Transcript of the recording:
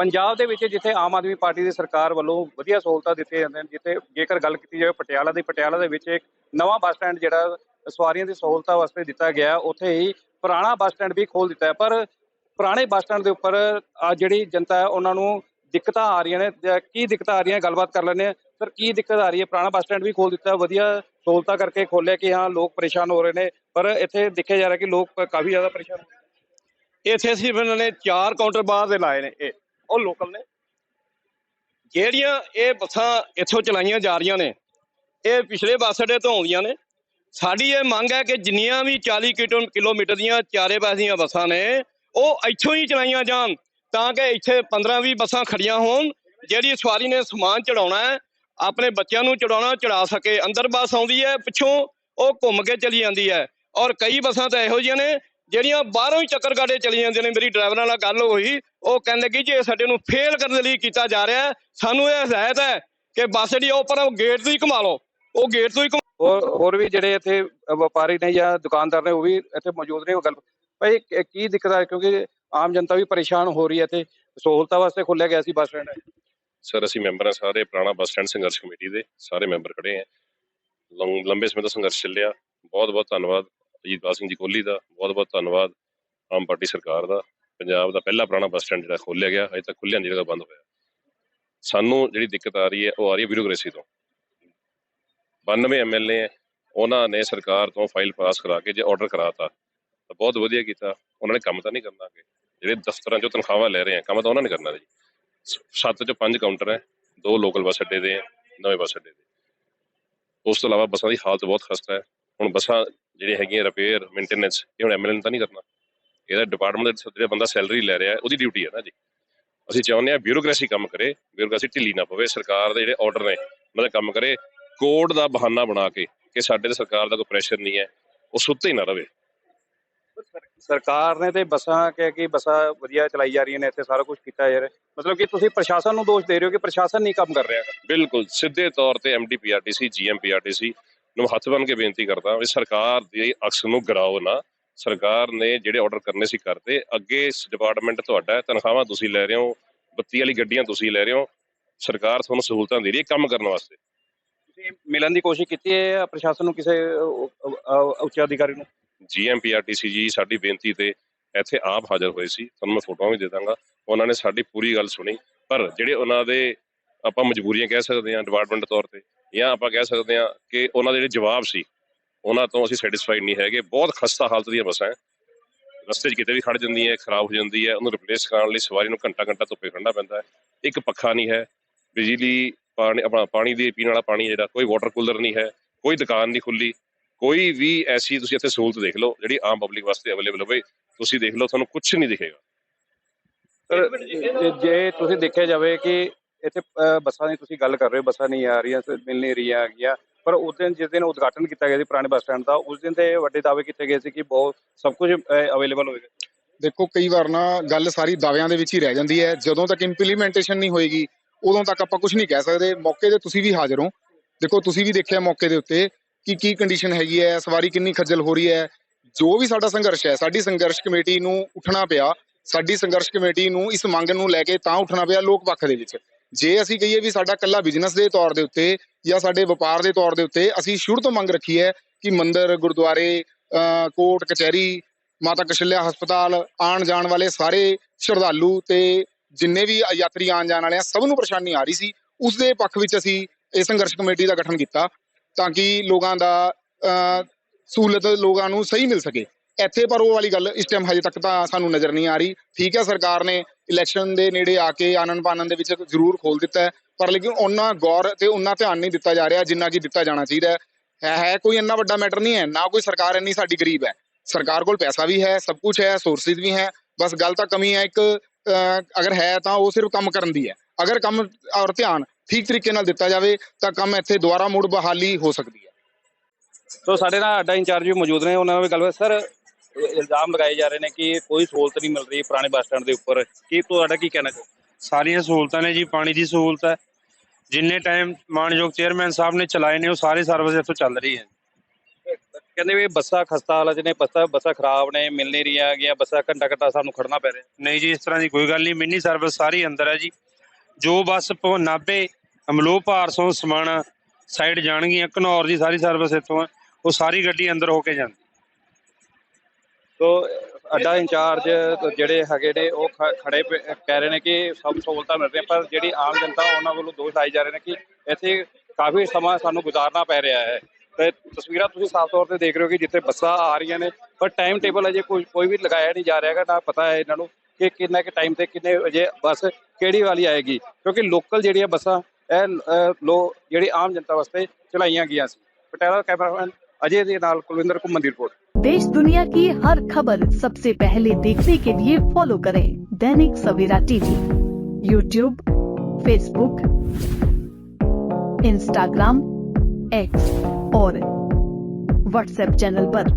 ਪੰਜਾਬ ਦੇ ਵਿੱਚ ਜਿੱਥੇ ਆਮ ਆਦਮੀ ਪਾਰਟੀ ਦੀ ਸਰਕਾਰ ਵੱਲੋਂ ਵਧੀਆ ਸਹੂਲਤਾਂ ਦਿੱਤੀਆਂ ਜਾਂਦੀਆਂ ਨੇ, ਜਿੱਥੇ ਜੇਕਰ ਗੱਲ ਕੀਤੀ ਜਾਵੇ ਪਟਿਆਲਾ ਦੀ, ਪਟਿਆਲਾ ਦੇ ਵਿੱਚ ਇੱਕ ਨਵਾਂ ਬੱਸ ਸਟੈਂਡ ਜਿਹੜਾ ਸਵਾਰੀਆਂ ਦੀ ਸਹੂਲਤਾਂ ਵਾਸਤੇ ਦਿੱਤਾ ਗਿਆ, ਉੱਥੇ ਹੀ ਪੁਰਾਣਾ ਬੱਸ ਸਟੈਂਡ ਵੀ ਖੋਲ ਦਿੱਤਾ ਪਰ ਪੁਰਾਣੇ ਬੱਸ ਸਟੈਂਡ ਦੇ ਉੱਪਰ ਜਿਹੜੀ ਜਨਤਾ ਹੈ, ਉਹਨਾਂ ਨੂੰ ਦਿੱਕਤਾਂ ਆ ਰਹੀਆਂ ਨੇ। ਜਾਂ ਕੀ ਦਿੱਕਤਾਂ ਆ ਰਹੀਆਂ, ਗੱਲਬਾਤ ਕਰ ਲੈਂਦੇ ਹਾਂ। ਸਰ, ਕੀ ਦਿੱਕਤ ਆ ਰਹੀ ਹੈ? ਪੁਰਾਣਾ ਬੱਸ ਸਟੈਂਡ ਵੀ ਖੋਲ ਦਿੱਤਾ, ਵਧੀਆ ਸਹੂਲਤਾਂ ਕਰਕੇ ਖੋਲਿਆ ਕਿ ਹਾਂ, ਲੋਕ ਪਰੇਸ਼ਾਨ ਹੋ ਰਹੇ ਨੇ। ਪਰ ਇੱਥੇ ਦੇਖਿਆ ਜਾ ਰਿਹਾ ਕਿ ਲੋਕ ਕਾਫੀ ਜ਼ਿਆਦਾ ਪਰੇਸ਼ਾਨ ਹੋ ਰਹੇ ਨੇ। ਇੱਥੇ ਅਸੀਂ ਇਹਨਾਂ ਨੇ ਚਾਰ ਕਾਊਂਟਰ ਬਾਹਰ ਦੇ ਲਾਏ ਨੇ। ਇਹ ਉਹ ਲੋਕਲ ਨੇ। ਜਿਹੜੀਆਂ ਇਹ ਬੱਸਾਂ ਇੱਥੋਂ ਚਲਾਈਆਂ ਜਾ ਰਹੀਆਂ ਨੇ, ਇਹ ਪਿਛਲੇ ਬੱਸ ਅੱਡੇ ਤੋਂ ਆਉਂਦੀਆਂ ਨੇ। ਸਾਡੀ ਇਹ ਮੰਗ ਹੈ ਕਿ ਜਿੰਨੀਆਂ ਵੀ 40 ਕਿਲੋ- ਕਿਲੋਮੀਟਰ ਦੀਆਂ ਚਾਰੇ ਪਾਸੇ ਦੀਆਂ ਬੱਸਾਂ ਨੇ, ਉਹ ਇੱਥੋਂ ਹੀ ਚਲਾਈਆਂ ਜਾਣ, ਤਾਂ ਕਿ ਇੱਥੇ 15-20 ਬੱਸਾਂ ਖੜੀਆਂ ਹੋਣ, ਜਿਹੜੀ ਸਵਾਰੀ ਨੇ ਸਮਾਨ ਚੜਾਉਣਾ ਹੈ, ਆਪਣੇ ਬੱਚਿਆਂ ਨੂੰ ਚੜਾਉਣਾ ਚੜਾ ਸਕੇ। ਅੰਦਰ ਬੱਸ ਆਉਂਦੀ ਹੈ, ਪਿੱਛੋਂ ਉਹ ਘੁੰਮ ਕੇ ਚਲੀ ਜਾਂਦੀ ਹੈ। ਔਰ ਕਈ ਬੱਸਾਂ ਤਾਂ ਇਹੋ ਜਿਹੀਆਂ ਨੇ ਜਿਹੜੀਆਂ ਬਾਹਰੋਂ ਹੀ ਚੱਕਰ ਕਾਟੇ ਚਲੀ ਜਾਂਦੀਆਂ ਨੇ ਮੇਰੀ ਡਰਾਈਵਰ ਨਾਲ ਗੱਲ ਹੋਈ ਉਹ ਕਹਿੰਦੇ ਕਿ ਜੇ ਸਾਡੇ ਨੂੰ ਫੇਲ ਕਰਨ ਦੇ ਲਈ ਕੀਤਾ ਜਾ ਰਿਹਾ ਸਾਨੂੰ ਇਹ ਹਦਾਇਤ ਹੈ ਕਿ ਬੱਸ ਜਿਹੜੀ ਆ ਉਹ ਪਰ ਗੇਟ ਤੋਂ ਹੀ ਘੁਮਾ ਲਓ ਉਹ ਗੇਟ ਤੋਂ ਹੀ ਘੁਮਾ ਹੋਰ ਹੋਰ ਵੀ ਜਿਹੜੇ ਇੱਥੇ ਵਪਾਰੀ ਨੇ ਜਾਂ ਦੁਕਾਨਦਾਰ ਨੇ ਉਹ ਵੀ ਇੱਥੇ ਮੌਜੂਦ ਨੇ ਉਹ ਗੱਲ ਭਾਈ ਕੀ- ਦਿੱਕਤ ਆ? ਕਿਉਂਕਿ ਆਮ ਜਨਤਾ ਵੀ ਪਰੇਸ਼ਾਨ ਹੋ ਰਹੀ ਹੈ ਇੱਥੇ ਸਹੂਲਤਾਂ ਵਾਸਤੇ ਖੋਲਿਆ ਗਿਆ ਸੀ ਬੱਸ ਸਟੈਂਡ। ਸਰ ਅਸੀਂ ਮੈਂਬਰ ਹਾਂ ਸਾਰੇ ਪੁਰਾਣਾ ਬੱਸ ਸਟੈਂਡ ਸੰਘਰਸ਼ ਕਮੇਟੀ ਦੇ ਸਾਰੇ ਮੈਂਬਰ ਖੜੇ ਹਾਂ ਲੰਗ- ਲੰਬੇ ਸਮੇਂ ਤੋਂ ਸੰਘਰਸ਼ ਚੱਲਿਆ ਬਹੁਤ ਬਹੁਤ ਧੰਨਵਾਦ। ਅਜੀਤਪਾਲ ਸਿੰਘ ਜੀ ਕੋਹਲੀ ਦਾ, ਬਹੁਤ ਬਹੁਤ ਧੰਨਵਾਦ ਆਮ ਪਾਰਟੀ ਸਰਕਾਰ ਦਾ। ਪੰਜਾਬ ਦਾ ਪਹਿਲਾ ਪੁਰਾਣਾ ਬੱਸ ਸਟੈਂਡ ਜਿਹੜਾ ਖੋਲ੍ਹਿਆ ਗਿਆ, ਅਜੇ ਤੱਕ ਖੁੱਲਿਆ ਨਹੀਂ ਜਗ੍ਹਾ ਬੰਦ ਹੋਇਆ। ਸਾਨੂੰ ਜਿਹੜੀ ਦਿੱਕਤ ਆ ਰਹੀ ਹੈ, ਉਹ ਆ ਰਹੀ ਹੈ ਬਿਊਰੋਕ੍ਰੇਸੀ ਤੋਂ। 92 ਐਮਐਲਏ ਹੈ ਉਹਨਾਂ ਨੇ ਸਰਕਾਰ ਤੋਂ ਫਾਈਲ ਪਾਸ ਕਰਾ ਕੇ ਜੇ ਆਰਡਰ ਕਰਾਤਾ, ਤਾਂ ਬਹੁਤ ਵਧੀਆ ਕੀਤਾ। ਉਹਨਾਂ ਨੇ ਕੰਮ ਤਾਂ ਨਹੀਂ ਕਰਨਾ ਅੱਗੇ। ਜਿਹੜੇ ਦਫ਼ਤਰਾਂ ਚੋਂ ਤਨਖਾਹਾਂ ਲੈ ਰਹੇ ਆ, ਕੰਮ ਤਾਂ ਉਹਨਾਂ ਨੇ ਕਰਨਾ ਜੀ। ਸ- ਸੱਤ ਚੋਂ ਪੰਜ ਕਾਊਂਟਰ ਹੈ, ਦੋ ਲੋਕਲ ਬੱਸ ਅੱਡੇ ਦੇ ਹੈ ਨਵੇਂ ਬੱਸ ਅੱਡੇ ਦੇ। ਉਸ ਤੋਂ ਇਲਾਵਾ ਬੱਸਾਂ ਦੀ ਹਾਲਤ ਬਹੁਤ ਖਸਤਾ ਹੈ। ਹੁਣ ਬੱਸਾਂ ਜਿਹੜੀਆਂ ਹੈਗੀਆਂ ਰਿਪੇਅਰ ਮੇਨਟੇਨੈਂਸ ਇਹ ਹੁਣ ਐਮਐਲਏ ਤਾਂ ਨਹੀਂ ਕਰਨਾ। ਇਹਦਾ ਡਿਪਾਰਟਮੈਂਟ ਦੇ ਜਿਹੜਾ ਬੰਦਾ ਸੈਲਰੀ ਲੈ ਰਿਹਾ ਉਹਦੀ ਡਿਊਟੀ ਹੈ ਨਾ ਜੀ। ਅਸੀਂ ਚਾਹੁੰਦੇ ਹਾਂ ਬਿਊਰੋਕ੍ਰੇਸੀ ਕੰਮ ਕਰੇ ਬਿਊਰੋਕ੍ਰੇਸੀ ਢਿੱਲੀ ਨਾ ਪਵੇ ਸਰਕਾਰ ਦੇ ਜਿਹੜੇ ਆਰਡਰ ਨੇ ਉਹਨਾਂ ਦਾ ਕੰਮ ਕਰੇ ਕੋਰਟ ਦਾ ਬਹਾਨਾ ਬਣਾ ਕੇ ਕਿ ਸਾਡੇ ਤੇ ਸਰਕਾਰ ਦਾ ਕੋਈ ਪ੍ਰੈਸ਼ਰ ਨਹੀਂ ਹੈ ਉਹ ਸੁੱਤੇ ਹੀ ਨਾ ਰਵੇ। ਸਰਕਾਰ ਨੇ ਤੇ ਬੱਸਾਂ ਕਿ ਕਿ ਬੱਸਾਂ ਵਧੀਆ ਚਲਾਈ ਜਾ ਰਹੀਆਂ ਨੇ ਇੱਥੇ ਸਾਰਾ ਕੁਝ ਕੀਤਾ ਰਿਹਾ ਮਤਲਬ ਕਿ ਤੁਸੀਂ ਪ੍ਰਸ਼ਾਸਨ ਨੂੰ ਦੋਸ਼ ਦੇ ਰਹੇ ਹੋ ਕਿ ਪ੍ਰਸ਼ਾਸਨ ਨਹੀਂ ਕੰਮ ਕਰ ਰਿਹਾ। ਬਿਲਕੁਲ ਸਿੱਧੇ ਤੌਰ ਤੇ ਐਮਡੀਪੀਆਰਟੀਸੀ ਜੀਐਮਪੀਆਰਟੀਸੀ ਨੂੰ ਹੱਥ ਬੰਨ ਕੇ ਬੇਨਤੀ ਕਰਦਾ ਵੀ ਸਰਕਾਰ ਦੇ ਅਕਸ ਨੂੰ ਗਰਾਓ ਨਾ। ਸਰਕਾਰ ਨੇ ਜਿਹੜੇ ਆਰਡਰ ਕਰਨੇ ਸੀ ਕਰਤੇ ਅੱਗੇ ਡਿਪਾਰਟਮੈਂਟ ਤੁਹਾਡਾ ਹੈ ਤਨਖਾਹਾਂ ਤੁਸੀਂ ਲੈ ਰਹੇ ਹੋ ਬੱਤੀ ਵਾਲੀ ਗੱਡੀਆਂ ਤੁਸੀਂ ਲੈ ਰਹੇ ਹੋ ਸਰਕਾਰ ਤੁਹਾਨੂੰ ਸਹੂਲਤਾਂ ਦੇ ਰਹੀ ਹੈ ਕੰਮ ਕਰਨ ਵਾਸਤੇ। ਤੁਸੀਂ ਮਿਲਣ ਦੀ ਕੋਸ਼ਿਸ਼ ਕੀਤੀ ਹੈ ਪ੍ਰਸ਼ਾਸਨ ਨੂੰ ਕਿਸੇ ਉੱਚ ਅਧਿਕਾਰੀ ਨੂੰ? ਜੀਐਮਪੀਆਰਟੀਸੀ ਜੀ ਸਾਡੀ ਬੇਨਤੀ ਤੇ ਇੱਥੇ ਆਪ ਹਾਜ਼ਰ ਹੋਏ ਸੀ। ਤੁਹਾਨੂੰ ਮੈਂ ਫੋਟੋਆਂ ਵੀ ਦੇ ਦਾਂਗਾ। ਉਹਨਾਂ ਨੇ ਸਾਡੀ ਪੂਰੀ ਗੱਲ ਸੁਣੀ। ਪਰ ਜਿਹੜੇ ਉਹਨਾਂ ਦੇ ਆਪਾਂ ਮਜਬੂਰੀਆਂ ਕਹਿ ਸਕਦੇ ਹਾਂ ਡਿਪਾਰਟਮੈਂਟ ਤੌਰ ਤੇ ਜਾਂ ਆਪਾਂ ਕਹਿ ਸਕਦੇ ਹਾਂ ਕਿ ਉਹਨਾਂ ਦੇ ਜਿਹੜੇ ਜਵਾਬ ਸੀ, ਉਹਨਾਂ ਤੋਂ ਅਸੀਂ ਸੈਟੀਸਫਾਈਡ ਨਹੀਂ ਹੈਗੇ। ਬਹੁਤ ਖਸਤਾ ਹਾਲਤ ਦੀਆਂ ਬੱਸਾਂ ਰਸਤੇ 'ਚ ਕਿਤੇ ਵੀ ਖੜ ਜਾਂਦੀ ਹੈ ਖਰਾਬ ਹੋ ਜਾਂਦੀ ਹੈ ਉਹਨੂੰ ਰਿਪਲੇਸ ਕਰਾਉਣ ਲਈ ਸਵਾਰੀ ਨੂੰ ਘੰਟਾ ਘੰਟਾ ਧੁੱਪੇ ਖੜਨਾ ਪੈਂਦਾ ਹੈ ਇੱਕ ਪੱਖਾ ਨਹੀਂ ਹੈ, ਬਿਜਲੀ, ਪਾਣੀ, ਆਪਣਾ ਪਾਣੀ ਦੀ ਪੀਣ ਵਾਲਾ ਪਾਣੀ ਜਿਹੜਾ, ਕੋਈ ਵਾਟਰ ਕੂਲਰ ਨਹੀਂ ਹੈ, ਕੋਈ ਦੁਕਾਨ ਨਹੀਂ ਖੁੱਲੀ ਕੋਈ ਵੀ ਐਸੀ ਤੁਸੀਂ ਇੱਥੇ ਸਹੂਲਤ ਦੇਖ ਲਓ, ਜਿਹੜੀ ਆਮ ਪਬਲਿਕ ਵਾਸਤੇ ਅਵੇਲੇਬਲ ਹੋਵੇ, ਤੁਸੀਂ ਦੇਖ ਲਓ, ਤੁਹਾਨੂੰ ਕੁਝ ਨਹੀਂ ਦਿਖੇਗਾ। ਪਰ ਜੇ ਤੁਸੀਂ ਦੇਖਿਆ ਜਾਵੇ ਕਿ ਇੱਥੇ ਬੱਸਾਂ ਦੀ ਤੁਸੀਂ ਗੱਲ ਕਰ ਰਹੇ ਹੋ, ਬੱਸਾਂ ਨਹੀਂ ਆ ਰਹੀਆਂ ਮਿਲ ਨਹੀਂ ਰਹੀਆਂ ਹੈਗੀਆਂ। ਪਰ ਉਸ ਦਿਨ, ਜਿਸ ਦਿਨ ਉਦਘਾਟਨ ਕੀਤਾ ਗਿਆ ਸੀ ਪੁਰਾਣੇ ਬੱਸ ਸਟੈਂਡ ਦਾ, ਉਸ ਦਿਨ ਤੇ ਵੱਡੇ ਦਾਅਵੇ ਕੀਤੇ ਗਏ ਸੀ ਕਿ ਬਹੁਤ, ਸਭ ਕੁਝ ਅਵੇਲੇਬਲ ਹੋਏਗਾ। ਦੇਖੋ, ਕਈ ਵਾਰ ਨਾ ਗੱਲ ਸਾਰੀ ਦਾਅਵਿਆਂ ਦੇ ਵਿੱਚ ਹੀ ਰਹਿ ਜਾਂਦੀ ਹੈ। ਜਦੋਂ ਤੱਕ ਇੰਪਲੀਮੈਂਟੇਸ਼ਨ ਨਹੀਂ ਹੋਏਗੀ, ਉਦੋਂ ਤੱਕ ਆਪਾਂ ਕੁਝ ਨਹੀਂ ਕਹਿ ਸਕਦੇ। ਮੌਕੇ ਤੇ ਤੁਸੀਂ ਵੀ ਹਾਜ਼ਰ ਹੋ। ਦੇਖੋ, ਤੁਸੀਂ ਵੀ ਦੇਖਿਆ ਮੌਕੇ ਦੇ ਉੱਤੇ ਕਿ ਕੀ ਕੰਡੀਸ਼ਨ ਹੈਗੀ ਹੈ, ਸਵਾਰੀ ਕਿੰਨੀ ਖੱਜਲ ਹੋ ਰਹੀ ਹੈ। ਜੋ ਵੀ ਸਾਡਾ ਸੰਘਰਸ਼ ਹੈ, ਸਾਡੀ ਸੰਘਰਸ਼ ਕਮੇਟੀ ਨੂੰ ਉੱਠਣਾ ਪਿਆ। ਸਾਡੀ ਸੰਘਰਸ਼ ਕਮੇਟੀ ਨੂੰ, ਇਸ ਮੰਗ ਨੂੰ ਲੈ ਕੇ ਤਾਂ ਉੱਠਣਾ ਪਿਆ ਲੋਕ ਪੱਖ ਦੇ ਵਿੱਚ। ਜੇ ਅਸੀਂ ਕਹੀਏ ਵੀ ਸਾਡਾ ਕੱਲਾ ਬਿਜ਼ਨਸ ਦੇ ਤੌਰ ਦੇ ਉੱਤੇ ਜਾਂ ਸਾਡੇ ਵਪਾਰ ਦੇ ਤੌਰ ਦੇ ਉੱਤੇ ਅਸੀਂ ਸ਼ੁਰੂ ਤੋਂ ਮੰਗ ਰੱਖੀ ਹੈ ਕਿ ਮੰਦਰ ਗੁਰਦੁਆਰੇ ਅਹ ਕੋਰਟ ਕਚਹਿਰੀ ਮਾਤਾ ਕਸ਼ਲਿਆ ਹਸਪਤਾਲ ਆਉਣ ਜਾਣ ਵਾਲੇ ਸਾਰੇ ਸ਼ਰਧਾਲੂ ਤੇ ਜਿੰਨੇ ਵੀ ਯਾਤਰੀ ਆਉਣ ਜਾਣ ਵਾਲੇ ਆ ਸਭ ਨੂੰ ਪਰੇਸ਼ਾਨੀ ਆ ਰਹੀ ਸੀ। ਉਸ ਦੇ ਪੱਖ ਵਿੱਚ ਅਸੀਂ ਇਹ ਸੰਘਰਸ਼ ਕਮੇਟੀ ਦਾ ਗਠਨ ਕੀਤਾ ਤਾਂ ਕਿ ਲੋਕਾਂ ਦਾ ਅਹ, ਸਹੂਲਤ ਲੋਕਾਂ ਨੂੰ ਸਹੀ ਮਿਲ ਸਕੇ। ਇੱਥੇ ਪਰ ਉਹ ਵਾਲੀ ਗੱਲ ਇਸ ਟਾਈਮ ਹਜੇ ਤੱਕ ਤਾਂ ਸਾਨੂੰ ਨਜ਼ਰ ਨਹੀਂ ਆ ਰਹੀ। ਠੀਕ ਹੈ ਸਰਕਾਰ ਨੇ ਇਲੈਕਸ਼ਨ ਦੇ ਨੇੜੇ ਆ ਕੇ ਆਨੰਦ ਪਾਨਨ ਦੇ ਵਿੱਚ ਜ਼ਰੂਰ ਖੋਲ ਦਿੱਤਾ ਹੈ। ਪਰ ਲੇਕਿਨ ਉਹਨਾਂ ਗੌਰ ਤੇ ਉਹਨਾਂ ਧਿਆਨ ਨਹੀਂ ਦਿੱਤਾ ਜਾ ਰਿਹਾ ਜਿੰਨਾ ਕਿ ਦਿੱਤਾ ਜਾਣਾ ਚਾਹੀਦਾ ਹੈ। ਹੈ ਕੋਈ ਇੰਨਾ ਵੱਡਾ ਮੈਟਰ ਨਹੀਂ ਹੈ, ਨਾ ਕੋਈ ਸਰਕਾਰ ਇੰਨੀ ਸਾਡੀ ਗਰੀਬ ਹੈ। ਸਰਕਾਰ ਕੋਲ ਪੈਸਾ ਵੀ ਹੈ, ਸਭ ਕੁਝ ਹੈ ਸੋਰਸਿਸ ਵੀ ਹੈ। ਬਸ ਗੱਲ ਤਾਂ ਕਮੀ ਹੈ ਇੱਕ ਅਗਰ ਹੈ ਤਾਂ ਉਹ ਸਿਰਫ ਕੰਮ ਕਰਨ ਦੀ ਹੈ। ਅਗਰ ਕੰਮ ਔਰ ਧਿਆਨ ਠੀਕ ਤਰੀਕੇ ਨਾਲ ਦਿੱਤਾ ਜਾਵੇ ਤਾਂ ਕੰਮ ਇੱਥੇ ਦੁਬਾਰਾ ਮੁੜ ਬਹਾਲੀ ਹੋ ਸਕਦੀ ਹੈ। ਸੋ ਸਾਡੇ ਨਾਲ ਅੱਡਾ ਇੰਚਾਰਜ ਵੀ ਮੌਜੂਦ ਨੇ, ਉਹਨਾਂ ਨਾਲ ਵੀ ਗੱਲਬਾਤ। ਸਰ ਇਲਜ਼ਾਮ ਲਗਾਏ ਜਾ ਰਹੇ ਨੇ ਕਿ ਕੋਈ ਸਹੂਲਤ ਨਹੀਂ ਮਿਲ ਰਹੀ ਪੁਰਾਣੇ ਬੱਸ ਸਟੈਂਡ ਦੇ ਉੱਪਰ। ਕੀ ਤੁਹਾਡਾ ਕੀ ਕਹਿਣਾ ਹੈ ਸਾਰੀਆਂ ਸਹੂਲਤਾਂ ਨੇ ਜੀ ਪਾਣੀ ਦੀ ਸਹੂਲਤ ਹੈ। ਜਿੰਨੇ ਟਾਈਮ ਮਾਨਯੋਗ ਚੇਅਰਮੈਨ ਸਾਹਿਬ ਨੇ ਚਲਾਏ ਨੇ ਉਹ ਸਾਰੇ ਸਰਵਿਸ ਇੱਥੋਂ ਚੱਲ ਰਹੀ ਹੈ। ਕਹਿੰਦੇ ਵੀ ਬੱਸਾਂ ਖਸਤਾ ਹਾਲਤ ਨੇ ਬੱਸਾਂ ਬੱਸਾਂ ਖਰਾਬ ਨੇ ਮਿਲ ਨਹੀਂ ਰਹੀਆਂ ਗਿਆ ਬੱਸਾਂ ਘੰਟਾ ਘੰਟਾ ਸਾਨੂੰ ਖੜਨਾ ਪੈ ਰਿਹਾ। ਨਹੀਂ ਜੀ ਇਸ ਤਰ੍ਹਾਂ ਦੀ ਕੋਈ ਗੱਲ ਨਹੀਂ ਮਿੰਨੀ ਸਰਵਿਸ ਸਾਰੀ ਅੰਦਰ ਹੈ ਜੀ। ਜੋ ਬੱਸ ਪ- ਨਾਭੇ ਅਮਲੋਹ ਭਾਰਸੋਂ ਸਮਾਣਾ ਸਾਈਡ ਜਾਣਗੀਆਂ ਘਨੌਰ ਦੀ ਸਾਰੀ ਸਰਵਿਸ ਇੱਥੋਂ ਹੈ। ਉਹ ਸਾਰੀ ਗੱਡੀ ਅੰਦਰ ਹੋ ਕੇ ਜਾਂਦੀ। ਸੋ ਅੱਡਾ ਇੰਚਾਰਜ ਜਿਹੜੇ ਹੈਗੇ ਨੇ, ਉਹ ਖ- ਖੜੇ ਪ- ਕਹਿ ਰਹੇ ਨੇ ਕਿ ਸਭ ਸਹੂਲਤਾਂ ਮਿਲ ਰਹੀਆਂ, ਪਰ ਜਿਹੜੀ ਆਮ ਜਨਤਾ ਉਹਨਾਂ ਵੱਲੋਂ ਦੋਸ਼ ਲਾਏ ਜਾ ਰਹੇ ਨੇ ਕਿ ਇੱਥੇ ਕਾਫੀ ਸਮਾਂ ਸਾਨੂੰ ਗੁਜ਼ਾਰਨਾ ਪੈ ਰਿਹਾ ਹੈ। ਤੇ ਤਸਵੀਰਾਂ ਤੁਸੀਂ ਸਾਫ਼ ਤੌਰ ਤੇ ਦੇਖ ਰਹੇ ਹੋ ਕਿ ਜਿੱਥੇ ਬੱਸਾਂ ਆ ਰਹੀਆਂ ਨੇ, ਪਰ ਟਾਈਮ ਟੇਬਲ ਅਜੇ ਕੋਈ ਕੋਈ ਵੀ ਲਗਾਇਆ ਨਹੀਂ ਜਾ ਰਿਹਾ ਹੈਗਾ, ਨਾ ਪਤਾ ਹੈ ਇਹਨਾਂ ਨੂੰ ਕਿ ਕਿੰਨਾ ਕਿ ਟਾਈਮ ਤੇ ਕਿੰਨੇ ਵਜੇ ਬੱਸ ਕਿਹੜੀ ਵਾਲੀ ਆਏਗੀ, ਕਿਉਂਕਿ ਲੋਕਲ ਜਿਹੜੀਆਂ ਬੱਸਾਂ ਇਹ ਲੋ, ਜਿਹੜੀ ਆਮ ਜਨਤਾ ਵਾਸਤੇ ਚਲਾਈਆਂ ਗਈਆਂ ਸੀ। ਪਟਿਆਲਾ ਕੈਮਰਾਮੈਨ अजय नाल कुलविंदर घुमन की रिपोर्ट। देश दुनिया की हर खबर सबसे पहले देखने के लिए फॉलो करें Dainik Savera TV YouTube Facebook Instagram X और व्हाट्सएप चैनल पर।